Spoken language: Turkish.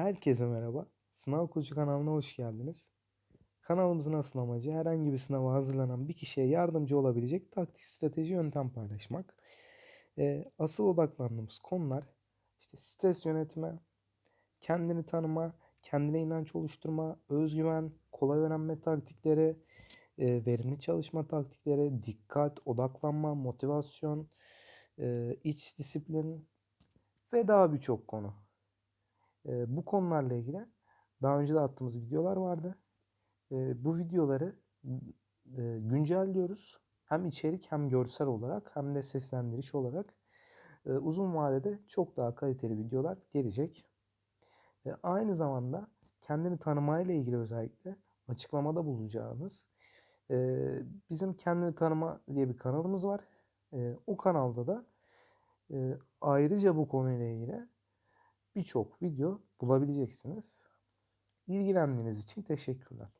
Herkese merhaba. Sınav Koçu kanalına hoş geldiniz. Kanalımızın asıl amacı herhangi bir sınava hazırlanan bir kişiye yardımcı olabilecek taktik, strateji, yöntem paylaşmak. Ee, asıl odaklandığımız konular işte stres yönetimi, kendini tanıma, kendine inanç oluşturma, özgüven, kolay öğrenme taktikleri, e, verimli çalışma taktikleri, dikkat, odaklanma, motivasyon, e, iç disiplin ve daha birçok konu. E, bu konularla ilgili daha önce de attığımız videolar vardı. E, bu videoları e, güncelliyoruz. Hem içerik hem görsel olarak hem de seslendiriş olarak e, uzun vadede çok daha kaliteli videolar gelecek. E, aynı zamanda kendini tanımayla ilgili özellikle açıklamada bulacağınız e, bizim kendini tanıma diye bir kanalımız var. E, o kanalda da e, ayrıca bu konuyla ilgili birçok video bulabileceksiniz. İlgilendiğiniz için teşekkürler.